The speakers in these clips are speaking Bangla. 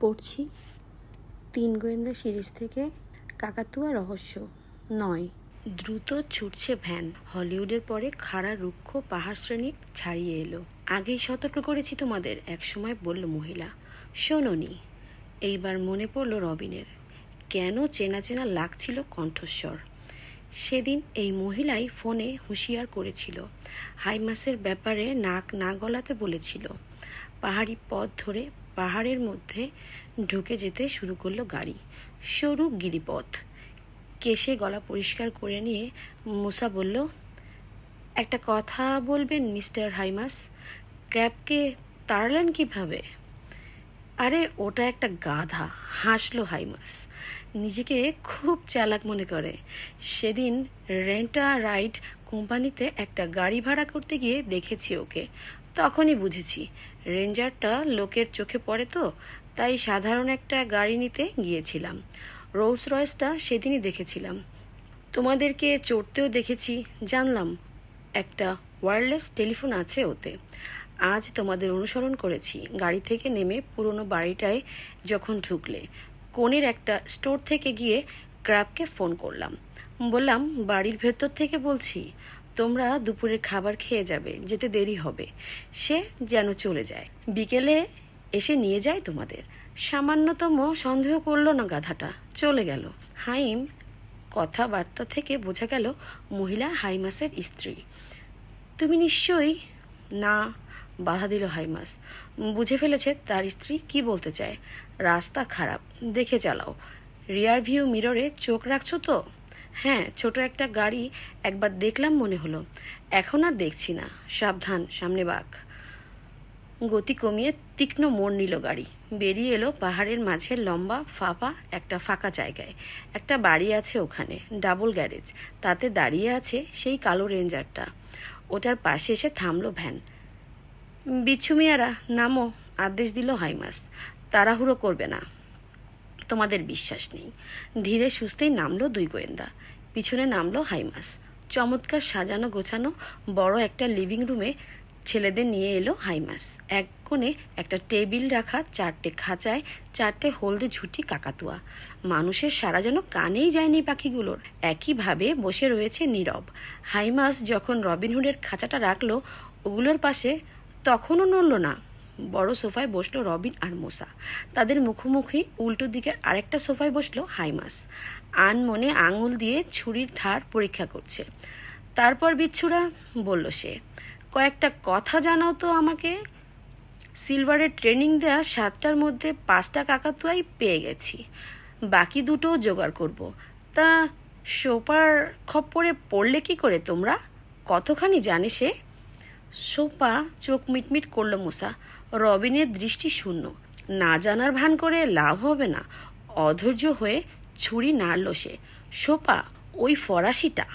পড়ছি। তিন গোয়েন্দা সিরিজ থেকে কাকাতুয়া রহস্য। নয়, দ্রুত ছুটছে ভ্যান। হলিউডের পরে খাড়া, রুক্ষ পাহাড় শ্রেণি ছাড়িয়ে এলো। আগেই সতর্ক করেছি তোমাদের, একসময় বলল মহিলা। শোনোনি, এইবার মনে পড়ল রবিনের। কেন চেনা চেনা লাগছিল কণ্ঠস্বর। সেদিন এই মহিলাই ফোনে হুঁশিয়ার করেছিল। হাইমাসের ব্যাপারে নাক না গলাতে বলেছিল। পাহাড়ি পথ ধরে পাহাড়ের মধ্যে ঢুকে যেতে শুরু করল গাড়ি। সরু গিরিপথ। কেশে গলা পরিষ্কার করে নিয়ে মুসা বলল, একটা কথা বলবেন, মিস্টার হাইমাস? ক্র্যাবকে তাড়ালেন কীভাবে? আরে, ওটা একটা গাধা, হাসলো হাইমাস। নিজেকে খুব চালাক মনে করে। সেদিন রেন্টা রাইড কোম্পানিতে একটা গাড়ি ভাড়া করতে গিয়ে দেখেছি ওকে। তখনই বুঝেছি রেঞ্জারটা লোকের চোখে পড়ে তো, তাই সাধারণ একটা গাড়ি নিতে গিয়েছিলাম। রোলস রয়েসটা সেদিনই দেখেছিলাম। তোমাদেরকে চড়তেও দেখেছি, জানলাম। একটা ওয়্যারলেস টেলিফোন আছে ওতে। আজ তোমাদের অনুসরণ করেছি। গাড়ি থেকে নেমে পুরনো বাড়িটায় যখন ঢুকলে, কোণের একটা স্টোর থেকে গিয়ে ক্র্যাবকে ফোন করলাম। বললাম, বাড়ির ভেতর থেকে বলছি তোমরা দুপুরের খাবার খেয়ে যাবে, যেতে দেরি হবে। সে যেন চলে যায়। বিকেলে এসে নিয়ে যায় তোমাদের। সামান্যতম সন্দেহ করল না গাধাটা। চলে গেল। হাইম কথাবার্তা থেকে বোঝা গেল, মহিলা হাইমাসের স্ত্রী। তুমি নিশ্চয়ই না বাধা দিল হাইমাস। বুঝে ফেলেছে তার স্ত্রী কি বলতে চায়। রাস্তা খারাপ, দেখে চালাও। রিয়ার ভিউ মিররে চোখ রাখছো তো? হ্যাঁ ছোট একটা গাড়ি একবার দেখলাম মনে হলো। এখন আর দেখছি না। সাবধান, সামনে বাঘ। গতি কমিয়ে তীক্ষ্ণ মোড় নিল গাড়ি। বেরিয়ে এলো পাহাড়ের মাঝে লম্বা, ফাঁপা একটা ফাঁকা জায়গায়। একটা বাড়ি আছে ওখানে, ডাবল গ্যারেজ। তাতে দাঁড়িয়ে আছে সেই কালো রেঞ্জারটা। ওটার পাশে এসে থামলো ভ্যান। বিচ্ছু মিয়ারা, নামো, আদেশ দিল হাইমাস। তাড়াহুড়ো করবে না। তোমাদের বিশ্বাস নেই। ধীরে সুস্থেই নামলো দুই গোয়েন্দা। পিছনে নামলো হাইমাস। চমৎকার সাজানো গোছানো বড় একটা লিভিং রুমে ছেলেদের নিয়ে এলো হাইমাস। এক কোণে একটা টেবিল রাখা, চারটে খাঁচায়, চারটে হলদে ঝুটি কাকাতুয়া। মানুষের সারা যেন কানেই যায়নি পাখিগুলোর। একইভাবে বসে রয়েছে নীরব। হাইমাস যখন রবিনহুডের খাঁচাটা রাখল, ওগুলোর পাশে তখনও নড়ল না। বড় সোফায় বসল রবিন আর মোসা। তাদের মুখোমুখি উল্টো দিকে আরেকটা সোফায় বসল হাইমাস। আন মনে আঙুল দিয়ে ছুরির ধার পরীক্ষা করছে। তারপর বিচ্ছুরা বলল সে, কয়েকটা কথা জানাও তো আমাকে। সিলভারের ট্রেনিং দেয়া সাতটার মধ্যে পাঁচটা কাকাতুয়াই পেয়ে গেছি। বাকি দুটোও জোগাড় করব। তা সোপার খপ্পরে পড়লে কি করে তোমরা? কতখানি জানে সে? সোপা চোখ মিটমিট করল মুসা, রবিনের দৃষ্টি শূন্য। না জানার ভান করে লাভ হবে না। অধৈর্য হয়ে ছুরি নাড়ল সে। সোপা, ওই ফরাসিটা।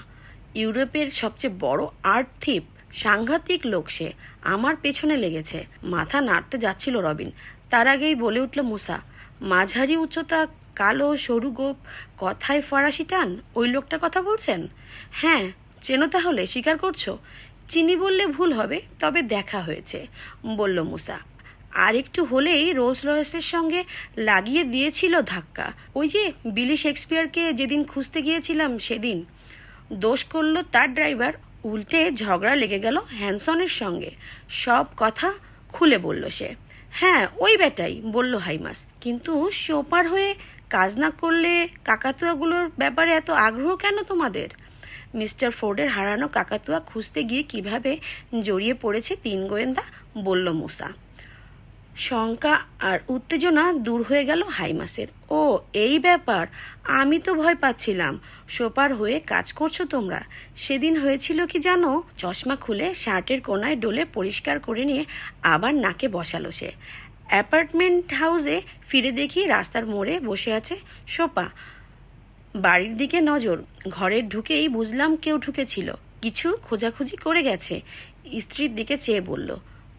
ইউরোপের সবচেয়ে বড় আর্ট থিপ, সাংঘাতিক লোক সে। আমার পেছনে লেগেছে। মাথা নাড়তে যাচ্ছিল রবিন। তার আগেই বলে উঠল মুসা, মাঝারি উচ্চতা, কালো, সরু গোপ, কথায় ফরাসি টান, ওই লোকটার কথা বলছেন? হ্যাঁ চেনো তাহলে, স্বীকার করছ? চিনি বললে ভুল হবে, তবে দেখা হয়েছে, বলল মুসা। আর একটু হলেই রোলস রয়েসের সঙ্গে লাগিয়ে দিয়েছিল ধাক্কা। ওই যে বিলি শেক্সপিয়ারকে যেদিন খুঁজতে গিয়েছিলাম সেদিন। দোষ করল তার ড্রাইভার, উল্টে ঝগড়া লেগে গেল হ্যানসনের সঙ্গে। সব কথা খুলে বলল সে। হ্যাঁ ওই বেটাই বলল হাইমাস। কিন্তু সোপার হয়ে কাজ না করলে কাকাতুয়াগুলোর ব্যাপারে এত আগ্রহ কেন তোমাদের? মিস্টার ফোর্ডের হারানো কাকাতুয়া খুঁজতে গিয়ে কীভাবে জড়িয়ে পড়েছে তিন গোয়েন্দা, বলল মুসা। শঙ্কা আর উত্তেজনা দূর হয়ে গেল হাইমাসের। ও, এই ব্যাপার? আমি তো ভয় পাচ্ছিলাম। সোপার হয়ে কাজ করছ তোমরা। সেদিন হয়েছিল কি জানো? চশমা খুলে শার্টের কোনায় ডোলে পরিষ্কার করে নিয়ে আবার নাকে বসালো সে। অ্যাপার্টমেন্ট হাউসে ফিরে দেখি রাস্তার মোড়ে বসে আছে সোপা। বাড়ির দিকে নজর। ঘরে ঢুকেই বুঝলাম কেউ ঢুকেছিল। কিছু খোঁজাখুঁজি করে গেছে। স্ত্রীর দিকে চেয়ে বলল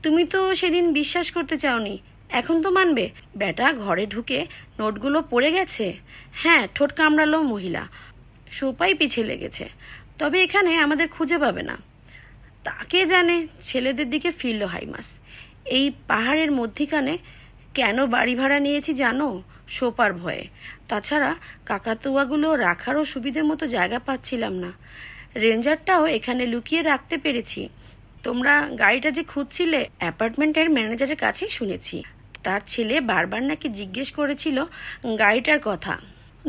তুমি তো সেদিন বিশ্বাস করতে চাওনি। এখন তো মানবে। বেটা, ঘরে ঢুকে নোটগুলো পড়ে গেছে। হ্যাঁ ঠোঁট কামড়ালো মহিলা। সোপাই পিছিয়ে লেগেছে। তবে এখানে আমাদের খুঁজে পাবে না। তাকে জানে? ছেলেদের দিকে ফিরল হাইমাস। এই পাহাড়ের মধ্যিখানে কেন বাড়ি ভাড়া নিয়েছি জানো? সোপার ভয়ে। তাছাড়া কাকাতুয়াগুলো রাখারও সুবিধে মতো জায়গা পাচ্ছিলাম না। রেঞ্জারটাও এখানে লুকিয়ে রাখতে পেরেছি। তোমরা গাড়িটা যে খুঁজছিলে, অ্যাপার্টমেন্টের ম্যানেজারের কাছেই শুনেছি। তার ছেলে বারবার নাকি জিজ্ঞেস করেছিল গাড়িটার কথা।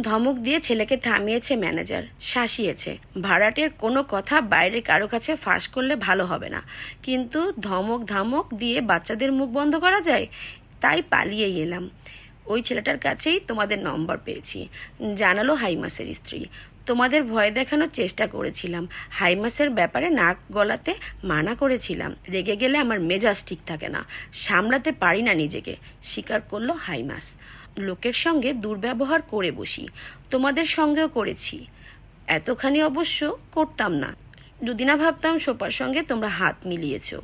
ধমক দিয়ে ছেলেকে থামিয়েছে ম্যানেজার, শাসিয়েছে। ভাড়াটের কোনো কথা বাইরে কারও কাছে ফাঁস করলে ভালো হবে না। কিন্তু ধমক ধামক দিয়ে বাচ্চাদের মুখ বন্ধ করা যায়? তাই পালিয়ে এলাম। ওই ছেলেটার কাছেই তোমাদের নম্বর পেয়েছি, জানালো হাইমাসের স্ত্রী। তোমাদের ভয় দেখানোর চেষ্টা করেছিলাম। হাইমাসের ব্যাপারে নাক গলাতে মানা করেছিলাম। রেগে গেলে আমার মেজাজ ঠিক থাকে না। সামলাতে পারি না নিজেকে, স্বীকার করল হাইমাস। লোকের সঙ্গে দুর্ব্যবহার করে বসি। তোমাদের সঙ্গেও করেছি। এতখানি অবশ্য করতাম না। যদি না ভাবতাম সোপার সঙ্গে তোমরা হাত মিলিয়েছ।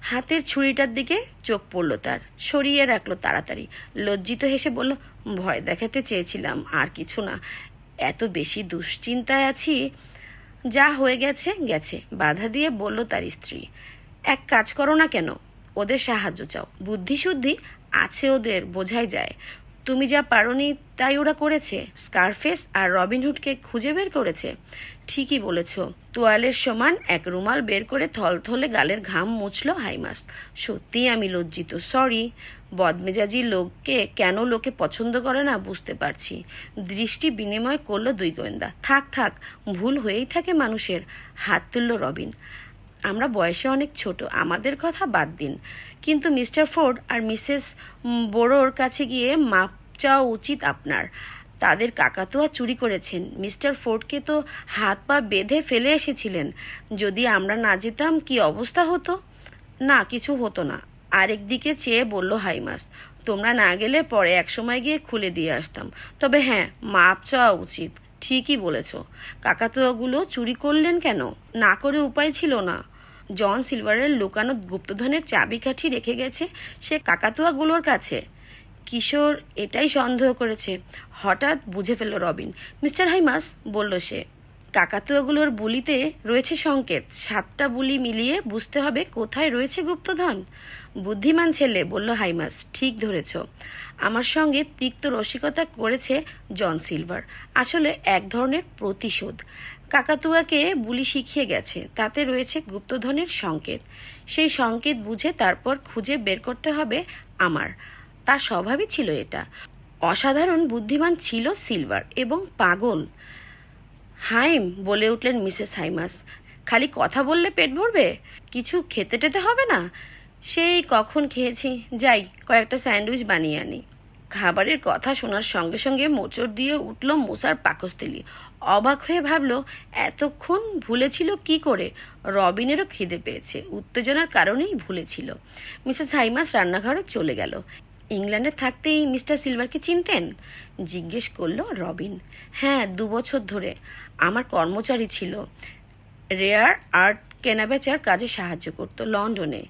হাতের ছুরিটার দিকে চোখ পড়ল তার, সরিয়ে রাখল তাড়াতাড়ি। লজ্জিত হেসে বলল, ভয় দেখাতে চেয়েছিলাম, আর কিছু না। এত বেশি দুশ্চিন্তায় আছি, যা হয়ে গেছে গেছে। বাধা দিয়ে বলল তার স্ত্রী, এক কাজ করো না কেন? ওদের সাহায্য চাও। বুদ্ধিশুদ্ধি আছে ওদের, বোঝাই যায়। তুমি যা পারোনি তাই ওরা করেছে। স্কারফেস আর রবিনহুডকে খুঁজে বের করেছে। ঠিকই বলেছ। তোয়ালের সমান এক রুমাল বের করে থলথলে গালের ঘাম মুছল হাইমাস সত্যি আমি লজ্জিত সরি বদমেজাজি লোককে কেন লোকে পছন্দ করে না বুঝতে পারছি। দৃষ্টি বিনিময় করল দুই গোয়েন্দা। থাক থাক, ভুল হয়েই থাকে মানুষের। হাত তুলল রবিন। আমরা বয়সে অনেক ছোট, আমাদের কথা বাদ দিন। কিন্তু মিস্টার ফোর্ড আর মিসেস বোরোর কাছে গিয়ে মাপ চাওয়া উচিত আপনার। তাদের কাকাতুয়া চুরি করেছেন। মিস্টার ফোর্ডকে তো হাত পা বেঁধে ফেলে এসেছিলেন। যদি আমরা না যেতাম, কি অবস্থা হতো? না, কিছু হতো না। আরেক দিকে চেয়ে বলল হাইমাস, তোমরা না গেলে পরে একসময় গিয়ে খুলে দিয়ে আসতাম। তবে হ্যাঁ মাপ চাওয়া উচিত। ঠিকই বলেছ। কাকাতুয়াগুলো চুরি করলেন কেন? না করে উপায় ছিল না। জন সিলভারের লুকানো গুপ্তধনের চাবিকাঠি রেখে গেছে সে কাকাতুয়াগুলোর কাছে। কিশোর এটাই সন্দেহ করেছে। হঠাৎ বুঝে ফেলল রবিন। মিস্টার হাইমাস বলল সে, কাকাতুয়াগুলোর বুলিতে রয়েছে সংকেত। সাতটা বুলি মিলিয়ে বুঝতে হবে কোথায় রয়েছে গুপ্তধন। বুদ্ধিমান ছেলে, বলল হাইমাস, ঠিক ধরেছ। আমার সঙ্গে তিক্ত রসিকতা করেছে জন সিলভার। আসলে এক ধরনের প্রতিশোধ। কাকাতুয়াকে বুলি শিখিয়ে গেছে, তাতে রয়েছে গুপ্তধনের সংকেত। সেই সংকেত বুঝে তারপর খুঁজে বের করতে হবে আমার। তার স্বভাবই ছিল এটা। অসাধারণ বুদ্ধিমান ছিল সিলভার এবং পাগল। হাইম বলে উঠলেন মিসেস হাইমাস, খালি কথা বললে পেট ভরবে? কিছু খেতে টেতে হবে না? সেই কখন খেয়েছি, যাই, কয়েকটা স্যান্ডউইচ বানিয়ে আনি। খাবারের কথা শোনার সঙ্গে সঙ্গে মোচড় দিয়ে উঠল মশার পাকস্থলী। অবাক হয়ে ভাবল, এতক্ষণ ভুলেছিল কি করে? রবিনেরও খিদে পেয়েছে, উত্তেজনার কারণেই ভুলেছিল। মিসেস হাইমাস রান্নাঘরে চলে গেল। ইংল্যান্ডে থাকতেই মিস্টার সিলভারকে চিনতেন? জিজ্ঞেস করল রবিন। হ্যাঁ দু বছর ধরে। আমার কর্মচারী ছিল। রেয়ার আর্ট কেনাবেচার কাজে সাহায্য করত লন্ডনে।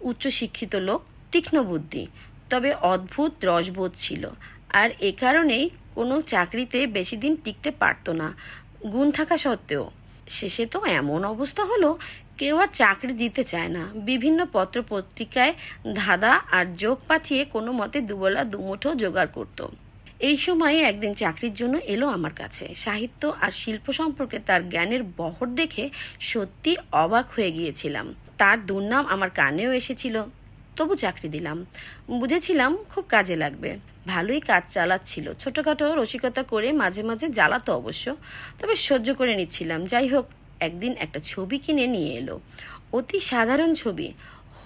উচ্চশিক্ষিত লোক, তীক্ষ্ণ বুদ্ধি, তবে অদ্ভুত রসবোধ ছিল। আর এ কারণেই কোনো চাকরিতে বেশি দিন টিকতে পারতো না। গুণ থাকা সত্ত্বেও। শেষে তো এমন অবস্থা হলো কেউ আর চাকরি দিতে চায় না। বিভিন্ন পত্র পত্রিকায় ধাঁধা আর যোগ পাঠিয়ে কোনো মতে দুবেলা, দুমুঠো জোগাড় করত। এই সময়ে একদিন চাকরির জন্য এলো আমার কাছে। সাহিত্য আর শিল্প সম্পর্কে তার জ্ঞানের বহর দেখে সত্যি অবাক হয়ে গিয়েছিলাম। তার দুর্নাম আমার কানেও এসেছিল। তবু চাকরি দিলাম। বুঝেছিলাম খুব কাজে লাগবে। ভালোই কাজ চালাচ্ছিল। ছোটখাটো রসিকতা করে মাঝে মাঝে জ্বালাতো অবশ্য। তবে সহ্য করে নিচ্ছিলাম। যাই হোক একদিন একটা ছবি কিনে নিয়ে এলো। অতি সাধারণ ছবি।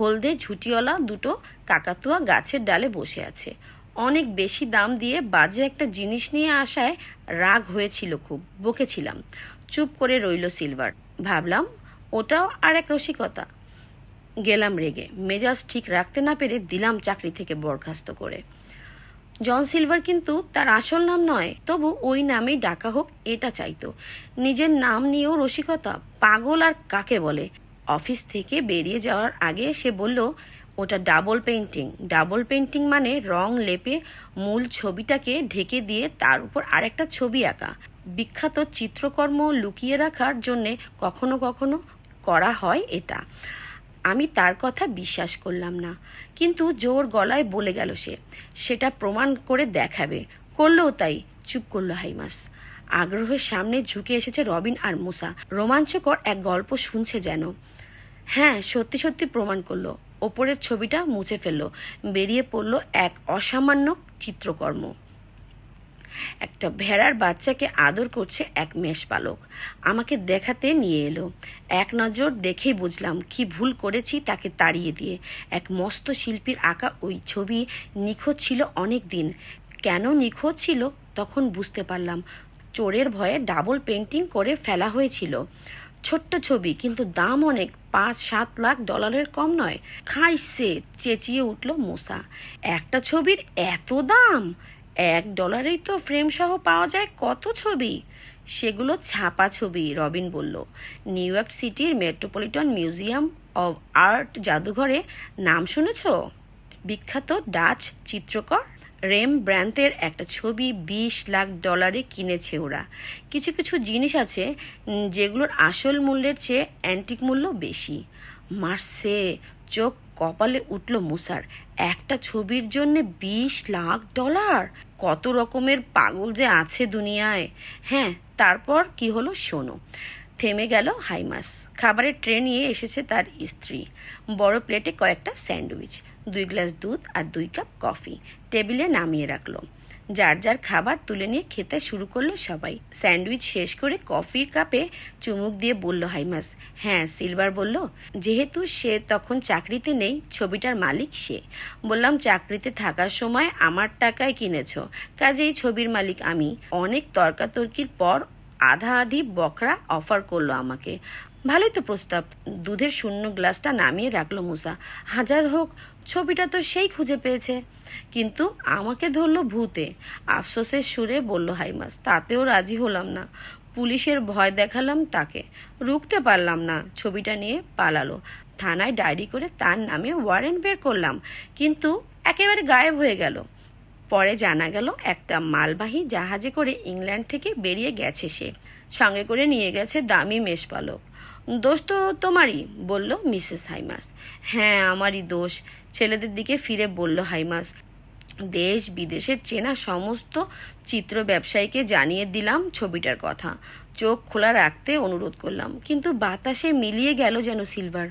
হলদে ঝুটিওয়ালা দুটো কাকাতুয়া গাছের ডালে বসে আছে। অনেক বেশি দাম দিয়ে বাজে একটা জিনিস নিয়ে আসায় রাগ হয়েছিল খুব, বকেছিলাম। চুপ করে রইল সিলভার। ভাবলাম, ওটাও আর এক রসিকতা। গেলাম রেগে। মেজাজ ঠিক রাখতে না পেরে দিলাম চাকরি থেকে বরখাস্ত করে। জন সিলভার কিন্তু তার আসল নাম নয়, তবু ওই নামেই ডাকা হোক এটা চাইতো। নিজের নাম নিয়েও রসিকতা, পাগল আর কাকে বলে? অফিস থেকে বেরিয়ে যাওয়ার আগে সে বলল, ওটা ডাবল পেন্টিং ডাবল পেন্টিং মানে রং লেপে মূল ছবিটাকে ঢেকে দিয়ে তার উপর আরেকটা ছবি আঁকা। বিখ্যাত চিত্রকর্ম লুকিয়ে রাখার জন্যে কখনো কখনো করা হয় এটা। আমি তার কথা বিশ্বাস করলাম না। কিন্তু জোর গলায় বলে গেল সে। সেটা প্রমাণ করে দেখাবে। করলেও তাই, চুপ করল হাইমাস। আগ্রহের সামনে ঝুঁকে এসেছে রবিন আর মুসা। রোমাঞ্চকর এক গল্প শুনছে যেন। হ্যাঁ সত্যি সত্যি প্রমাণ করল। ওপরের ছবিটা মুছে ফেলল। বেরিয়ে পড়ল এক অসামান্য চিত্রকর্ম। একটা ভেড়ার বাচ্চাকে আদর করছে এক মেষপালক আমাকে দেখাতে নিয়ে এলো। এক নজর দেখেই বুঝলাম কি ভুল করেছি তাকে তাড়িয়ে দিয়ে। এক মস্ত শিল্পীর আঁকা ওই ছবি নিখোঁজ ছিল অনেক দিন কেন নিখোঁজ ছিল তখন বুঝতে পারলাম। চোরের ভয়ে ডাবল পেন্টিং করে ফেলা হয়েছিল। ছোট্ট ছবি, কিন্তু দাম অনেক পাঁচ সাত লাখ ডলারের কম নয়। খাইছে চেঁচিয়ে উঠল মোসা। একটা ছবির এত দাম? এক ডলারেই তো ফ্রেম সহ পাওয়া যায় কত ছবি? সেগুলো ছাপা ছবি, রবিন বলল। নিউ ইয়র্ক সিটির মেট্রোপলিটন মিউজিয়াম অব আর্ট জাদুঘরে নাম শুনেছ? বিখ্যাত ডাচ চিত্রকর রেম ব্র্যান্তের একটা ছবি বিশ লাখ ডলারে কিনেছে ওরা। কিছু কিছু জিনিস আছে যেগুলোর আসল মূল্যের চেয়ে অ্যান্টিক মূল্য বেশি। মার্সে চোখ কপালে উঠল মুসার। একটা ছবির জন্য বিশ লাখ ডলার? কত রকমের পাগল যে আছে দুনিয়ায়। হ্যাঁ তারপর কি হলো শোনো। থেমে গেল হাইমাস। খাবারের ট্রে নিয়ে এসেছে তার স্ত্রী। বড় প্লেটে কয়েকটা স্যান্ডউইচ, দুই গ্লাস দুধ আর দুই কাপ কফি। টেবিলে নামিয়ে রাখল। যার যার খাবার তুলে নিয়ে খেতে শুরু করল সবাই। স্যান্ডউইচ শেষ করে কফির কাপে চুমুক দিয়ে বলল হাইমাস হ্যাঁ সিলভার বলল, যেহেতু সে তখন চাকরিতে নেই, ছবিটার মালিক সে। বললাম, চাকরিতে থাকার সময় আমার টাকায় কিনেছো, কাজেই ছবির মালিক আমি। অনেক তর্কাতর্কির পর আধা আধি বকরা অফার করল আমাকে। ভালোই তো প্রস্তাব। দুধের শূন্য গ্লাসটা নামিয়ে রাখল মুসা। হাজার হোক, ছবিটা তো সেই খুঁজে পেয়েছে। কিন্তু আমাকে ধরলো ভূতে। আফসোসের সুরে বলল হাইমাস, তাতেও রাজি হলাম না। পুলিশের ভয় দেখালাম তাকে। রুখতে পারলাম না, ছবিটা নিয়ে পালালো। থানায় ডায়েরি করে তার নামে ওয়ারেন্ট বের করলাম। কিন্তু একেবারে গায়েব হয়ে গেল। পরে জানা গেল, একটা মালবাহী জাহাজে করে ইংল্যান্ড থেকে বেরিয়ে গেছে সে। সঙ্গে করে নিয়ে গেছে দামি মেষপালক। দোষ তো তোমারই, বলল মিসেস হাইমাস। হ্যাঁ আমারই দোষ। ছেলেদের দিকে ফিরে বলল হাইমাস, দেশ বিদেশের চেনা সমস্ত চিত্র ব্যবসায়ীকে জানিয়ে দিলাম ছবিটার কথা। চোখ খোলা রাখতে অনুরোধ করলাম, কিন্তু বাতাসে মিলিয়ে গেল যেন সিলভার।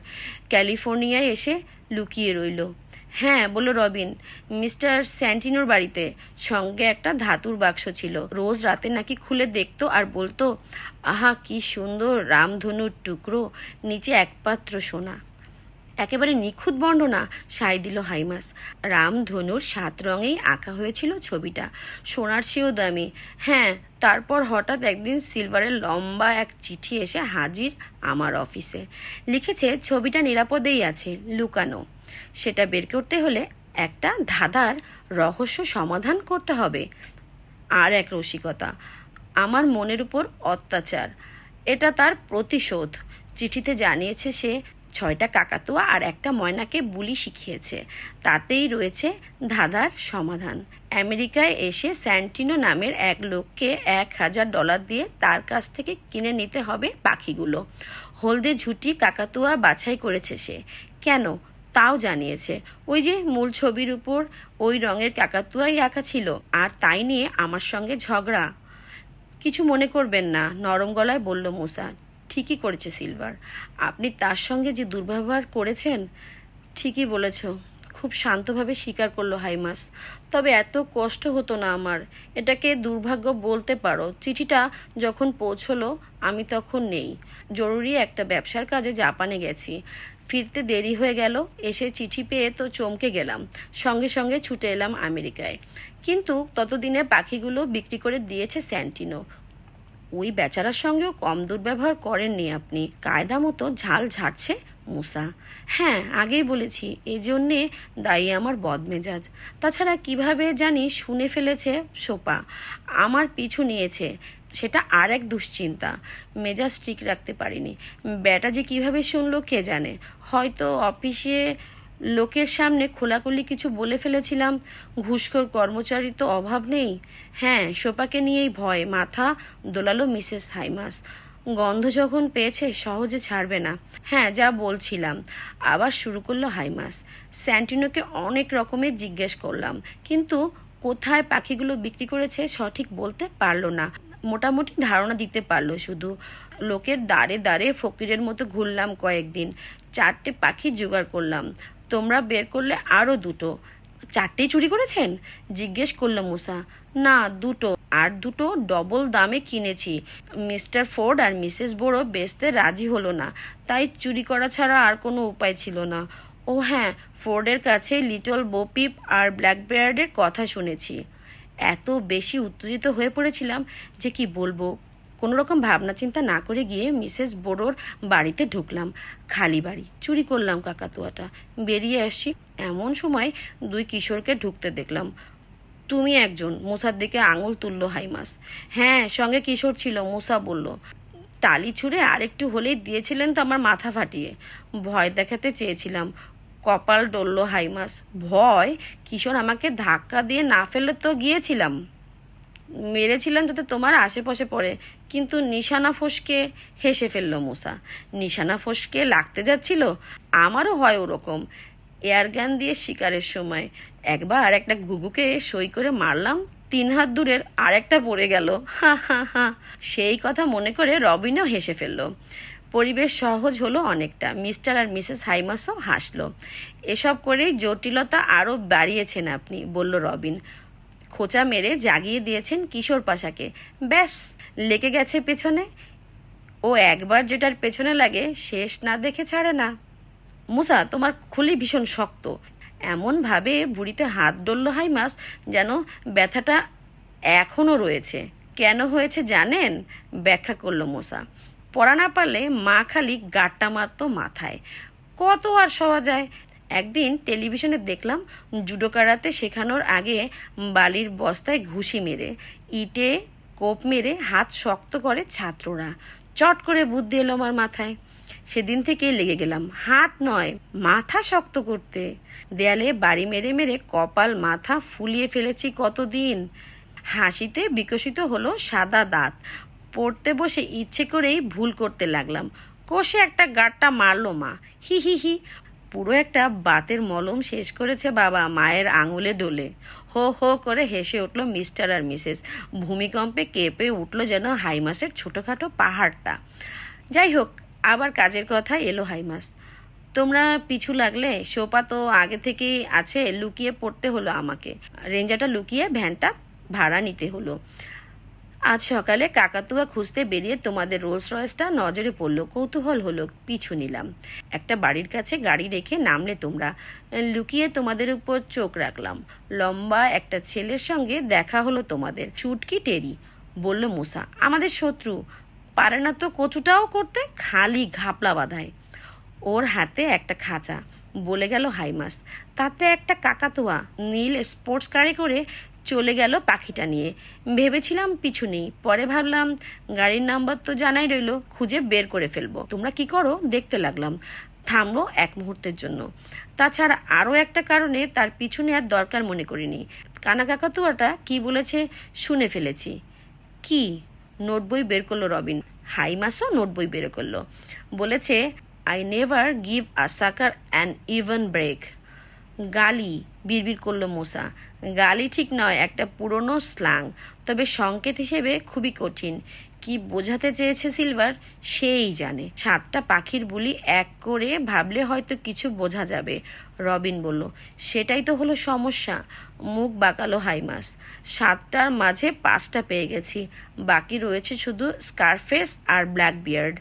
ক্যালিফোর্নিয়ায় এসে লুকিয়ে রইল। হ্যাঁ বলল রবিন, মিস্টার স্যান্টিনোর বাড়িতে সঙ্গে একটা ধাতুর বাক্স ছিল। রোজ রাতে নাকি খুলে দেখতো আর বলতো, আহা, কি সুন্দর রামধনুর টুকরো, নিচে একপাত্র সোনা। একেবারে নিখুঁত বর্ণনা, সাই দিল হাইমাস। রামধনুর সাত রঙেই আঁকা হয়েছিল ছবিটা। সোনার চেয়েও দামি। হ্যাঁ তারপর হঠাৎ একদিন সিলভারের লম্বা এক চিঠি এসে হাজির আমার অফিসে। লিখেছে, ছবিটা নিরাপদেই আছে, লুকানো। সেটা বের করতে হলে একটা ধাঁধার রহস্য সমাধান করতে হবে। আর এক রসিকতা, আমার মনের উপর অত্যাচার, এটা তার প্রতিশোধ। চিঠিতে জানিয়েছে সে ছয়টা কাকাতুয়া আর একটা ময়নাকে বুলি শিখিয়েছে। তাতেই রয়েছে ধাঁধার সমাধান। আমেরিকায় এসে স্যান্টিনো নামের এক লোককে এক হাজার ডলার দিয়ে তার কাছ থেকে কিনে নিতে হবে পাখিগুলো। হলদে ঝুটি কাকাতুয়া বাছাই করেছে সে। কেন? তাও জানিয়েছে। ওই যে মূল ছবির উপর ওই রঙের কাকাতুয়াই আঁকা ছিল, আর তাই নিয়ে আমার সঙ্গে ঝগড়া। কিছু মনে করবেন না, নরম গলায় বলল মোসা। ঠিকই করেছে সিলভার। আপনি তার সঙ্গে যে দুর্ব্যবহার করেছেন, ঠিকই বলেছ। খুব শান্তভাবে স্বীকার করল হাইমাস। তবে এত কষ্ট হতো না আমার। এটাকে দুর্ভাগ্য বলতে পারো। চিঠিটা যখন পৌঁছলো, আমি তখন নেই। জরুরি একটা ব্যবসার কাজে জাপানে গেছি। ফিরতে দেরি হয়ে গেল, এসে চিঠি পেয়ে তো চমকে গেলাম। সঙ্গে সঙ্গে ছুটে এলাম আমেরিকায়। কিন্তু ততদিনে পাখিগুলো বিক্রি করে দিয়েছে স্যান্টিনো। ওই বেচারার সঙ্গেও কম দুর্ব্যবহার করেননি আপনি। কায়দা মতো ঝাল ঝাড়ছে মুসা। হ্যাঁ আগেই বলেছি এই জন্যে দায়ী আমার বদমেজাজ। তাছাড়া কীভাবে জানি শুনে ফেলেছে সোপা। আমার পিছু নিয়েছে। সেটা আর এক দুশ্চিন্তা। মেজাজ ঠিক রাখতে পারিনি। ব্যাটা যে কীভাবে শুনলো কে জানে? হয়তো অফিসে লোকের সামনে খোলাখুলি কিছু বলে ফেলেছিলাম। ঘুষখোর কর্মচারী তো অভাব নেই। হ্যাঁ সোপাকে নিয়েই ভয়, মাথা দোলালো মিসেস হাইমাস। গন্ধ যখন পেয়েছে, সহজে ছাড়বে না। হ্যাঁ যা বলছিলাম। আবার শুরু করল হাইমাস। স্যান্টিনোকে অনেক রকমের জিজ্ঞেস করলাম। কিন্তু কোথায় পাখিগুলো বিক্রি করেছে সঠিক বলতে পারল না। মোটামুটি ধারণা দিতে পারল। শুধু লোকের দাঁড়ে দাঁড়ে ফকিরের মতো ঘুরলাম কয়েকদিন। চারটে পাখি জোগাড় করলাম। তোমরা বের করলে আরও দুটো। চারটেই চুরি করেছেন? জিজ্ঞেস করল মুসা। না, দুটো। আর দুটো ডবল দামে কিনেছি। মিস্টার ফোর্ড আর মিসেস বোরো বেচতে রাজি হলো না। তাই চুরি করা ছাড়া আর কোনো উপায় ছিল না। ও হ্যাঁ ফোর্ডের কাছে লিটল বোপিপ আর ব্ল্যাকবেয়ার্ডের কথা শুনেছি। এত বেশি উত্তেজিত হয়ে পড়েছিলাম যে কি বলব? কোনো রকম ভাবনা চিন্তা না করে গিয়ে মিসেস বোরোর বাড়িতে ঢুকলাম, খালি বাড়ি। চুরি করলাম কাকাতুয়াটা। বেরিয়ে আসছি এমন সময় দুই কিশোরকে ঢুকতে দেখলাম। তুমি একজন, মুসার দিকে আঙুল তুললো হাইমাস। হ্যাঁ সঙ্গে কিশোর ছিল, মুসা বলল। টালি ছুঁড়ে আরেকটু হলেই দিয়েছিলেন তো আমার মাথা ফাটিয়ে। ভয় দেখাতে চেয়েছিলাম। কপাল ডললো হাইমাস। ভয়, কিশোর আমাকে ধাক্কা দিয়ে না ফেললে তো গিয়েছিলাম। মেরেছিলাম যাতে তোমার আশেপাশে পড়ে, কিন্তু নিশানা ফসকে হেসে ফেলল মুসা। নিশানা ফসকে লাগতে যাচ্ছিল, আমারও হয় ওরকম এয়ারগান দিয়ে শিকারের সময়। একবার একটা ঘুঘুকে সই করে মারলাম, তিন হাত দূরের আরেকটা পড়ে গেল। হা হা হা। সেই কথা মনে করে রবিনও হেসে ফেলল। পরিবেশ সহজ হলো অনেকটা। মিস্টার আর মিসেস হাইমাসও হাসলো। এসব করেই জটিলতা আরও বাড়িয়েছেন আপনি, বলল রবিন। খোঁচা মেরে জাগিয়ে দিয়েছেন কিশোর পাশাকে। ব্যাস, লেগে গেছে পেছনে। ও একবার যেটার পেছনে লাগে, শেষ না দেখে ছাড়ে না। মুসা, তোমার খুলি ভীষণ শক্ত। এমনভাবে বুড়িতে হাত ডলল হাইমাস যেন ব্যথাটা এখনও রয়েছে। কেন হয়েছে জানেন? ব্যাখ্যা করল মোসা। পড়া না পারলে মা খালি গাট্টা মারতো মাথায়। কত আর সওয়া যায় একদিন টেলিভিশনে দেখলাম জুডো কারাতে শেখানোর আগে বালির বস্তায় ঘুষি মেরে, ইটে কোপ মেরে হাত শক্ত করে ছাত্ররা। চট করে বুদ্ধি এলো আমার মাথায়। সেদিন থেকেই লেগে গেলাম। হাত নয়, মাথা শক্ত করতে। দেয়ালে বাড়ি মেরে মেরে কপাল, মাথা ফুলিয়ে ফেলেছি কতদিন? হাসিতে বিকশিত হলো সাদা দাঁত। পড়তে বসে ইচ্ছে করেই ভুল করতে লাগলাম। কষে একটা গাঁটটা মারলো মা। হি হি হি। পুরো একটা বাতের মলম শেষ করেছে বাবা মায়ের আঙুলে ডোলে। হো হো করে হেসে উঠল মিস্টার আর মিসেস। ভূমিকম্পে কেঁপে উঠল যেন হাইমাসের ছোটোখাটো পাহাড়টা। যাই হোক, আবার কাজের কথা এলো হাইমাস। তোমরা পিছু লাগলে সোপা তো আগে থেকেই আছে, লুকিয়ে পড়তে হলো আমাকে। রেঞ্জাটা লুকিয়ে ভ্যানটা ভাড়া নিতে হলো। আজ সকালে কাকাতুয়া খুঁজতে বেরিয়ে তোমাদের রোলস রয়েসটা নজরে পড়ল। কৌতূহল হলো, পিছু নিলাম। একটা বাড়ির কাছে গাড়ি রেখে নামলে তোমরা। লুকিয়ে তোমাদের উপর চোখ রাখলাম। লম্বা একটা ছেলের সঙ্গে দেখা হলো তোমাদের। চুটকি টেরি, বলল মুসা, আমাদের শত্রু। পারে না তো কচুটাও করতে, খালি ঘাপলা বাঁধায়। ওর হাতে একটা খাঁচা। বলে গেল হাইমাস তাতে একটা কাকাতুয়া। নীল স্পোর্টস কারে করে চলে গেল পাখিটা নিয়ে। ভেবেছিলাম পিছু নেই। পরে ভাবলাম, গাড়ির নাম্বার তো জানাই রইল, খুঁজে বের করে ফেলব। তোমরা কি করো? দেখতে লাগলাম। থামলো এক মুহূর্তের জন্য। তাছাড়া আরও একটা কারণে তার পিছনে আর দরকার মনে করিনি। কানা কাকাতুয়াটা কি বলেছে শুনে ফেলেছি। কি? নোট বই বের করল রবিন। হাইমাসও নোট বই বের করল। বলেছে আই নেভার গিভ আ সাকার অ্যান ইভেন ব্রেক গালি, বিড়বিড় করল মোসা। গালি ঠিক নয়, একটা পুরনো স্ল্যাং তবে সংকেত হিসেবে খুবই কঠিন। কি বোঝাতে চেয়েছে সিলভার, সেই জানে। সাতটা পাখির বুলি এক করে ভাবলে হয়তো কিছু বোঝা যাবে, রবিন বলল। সেটাই তো হলো সমস্যা, মুখ বাঁকালো হাইমাস। সাতটার মাঝে পাঁচটা পেয়ে গেছি। বাকি রয়েছে শুধু স্কারফেস আর ব্ল্যাক বিয়ার্ড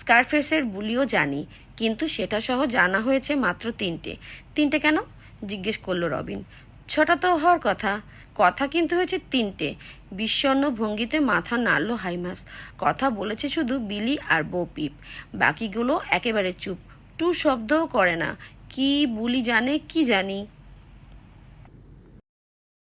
স্কারফেসের বুলিও জানি, কিন্তু সেটা সহ জানা হয়েছে মাত্র তিনটে। তিনটে কেন? জিজ্ঞেস করল রবিন। ছটা তো হওয়ার কথা। কথা কিন্তু হয়েছে তিনটে। বিষণ্ন ভঙ্গিতে মাথা নাড়ল হাইমাস। কথা বলেছে শুধু বিলি আর বপিপ। বাকিগুলো একেবারে চুপ। টু শব্দও করে না। কি বুলি জানে, কি জানি।